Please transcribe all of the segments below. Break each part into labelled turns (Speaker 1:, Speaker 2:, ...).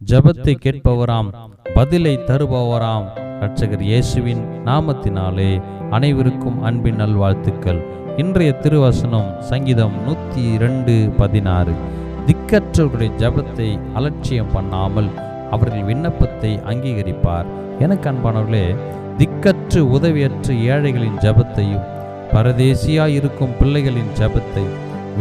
Speaker 1: ஜெபத்தை கேட்பவராம் பதிலை தருபவராம். இரட்சகர் இயேசுவின் நாமத்தினாலே அனைவருக்கும் அன்பின் நல்வாழ்த்துக்கள். இன்றைய திருவசனம் சங்கீதம் நூற்றி இரண்டு பதினாறு. திக்கற்றவர்களுடைய ஜெபத்தை அலட்சியம் பண்ணாமல் அவர்கள் விண்ணப்பத்தை அங்கீகரிப்பார். எனக்கு அன்பானவர்களே திக்கற்று உதவியற்ற ஏழைகளின் ஜெபத்தையும் பரதேசியாய் இருக்கும் பிள்ளைகளின் ஜெபத்தை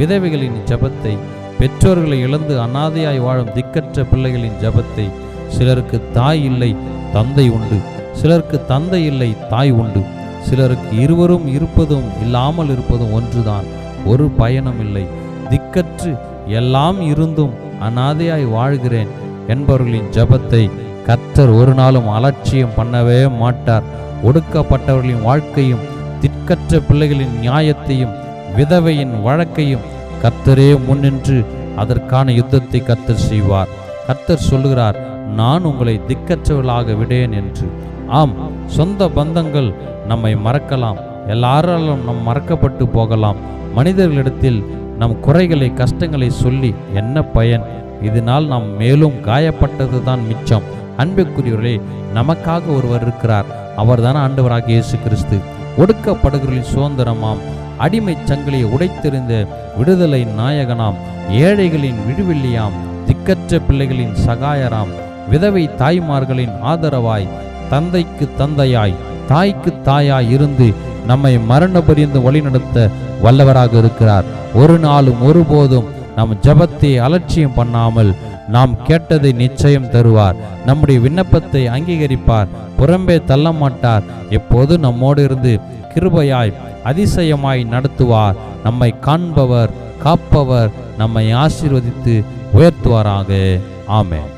Speaker 1: விதவைகளின் ஜெபத்தை பெற்றோர்களை இழந்து அனாதையாய் வாழும் திக்கற்ற பிள்ளைகளின் ஜெபத்தை சிலருக்கு தாய் இல்லை தந்தை உண்டு. சிலருக்கு தந்தை இல்லை தாய் உண்டு. சிலருக்கு இருவரும் இருப்பதும் இல்லாமல் இருப்பதும் ஒன்றுதான். ஒரு பயனும் இல்லை. திக்கற்று எல்லாம் இருந்தும் அனாதையாய் வாழ்கிறேன் என்பவர்களின் ஜெபத்தை கர்த்தர் ஒரு நாளும் அலட்சியம் பண்ணவே மாட்டார். ஒடுக்கப்பட்டவர்களின் வாழ்க்கையும் திக்கற்ற பிள்ளைகளின் நியாயத்தையும் விதவையின் வழக்கையும் கர்த்தரே முன்னின்று அதற்கான யுத்தத்தை கர்த்தர் செய்வார். கர்த்தர் சொல்லுகிறார் நான் உங்களை திக்கற்றவர்களாக விடேன் என்று. ஆம் சொந்த பந்தங்கள் நம்மை மறக்கலாம். எல்லாராலும் நம் மறக்கப்பட்டு போகலாம். மனிதர்களிடத்தில் நம் குறைகளை கஷ்டங்களை சொல்லி என்ன பயன்? இதனால் நாம் மேலும் காயப்பட்டது தான் மிச்சம். அன்புக்குரியவர்களே நமக்காக ஒருவர் இருக்கிறார். அவர்தான் ஆண்டவராக இயேசு கிறிஸ்து. ஒடுக்கப்படுகிறவர்களின் சுதந்திரமாம். அடிமை சங்கிலியை உடைத்திருந்த விடுதலை நாயகனாம் ஏழைகளின் விடுவெள்ளியாம் திக்கற்ற பிள்ளைகளின் சகாயராம் விதவை தாய்மார்களின் ஆதரவாய் தந்தைக்கு தந்தையாய் தாய்க்கு தாயாய் இருந்து நம்மை மரண பரியந்து வழிநடத்த வல்லவராக இருக்கிறார். ஒரு நாளும் ஒருபோதும் நம் ஜெபத்தை அலட்சியம் பண்ணாமல் நாம் கேட்டதை நிச்சயம் தருவார். நம்முடைய விண்ணப்பத்தை அங்கீகரிப்பார். புறம்பே தள்ள மாட்டார் எப்போது நம்மோடு இருந்து கிருபையாய் அதிசயமாய் நடத்துவார். நம்மை காண்பவர் காப்பவர் நம்மை ஆசீர்வதித்து உயர்த்துவாராக. ஆமென்.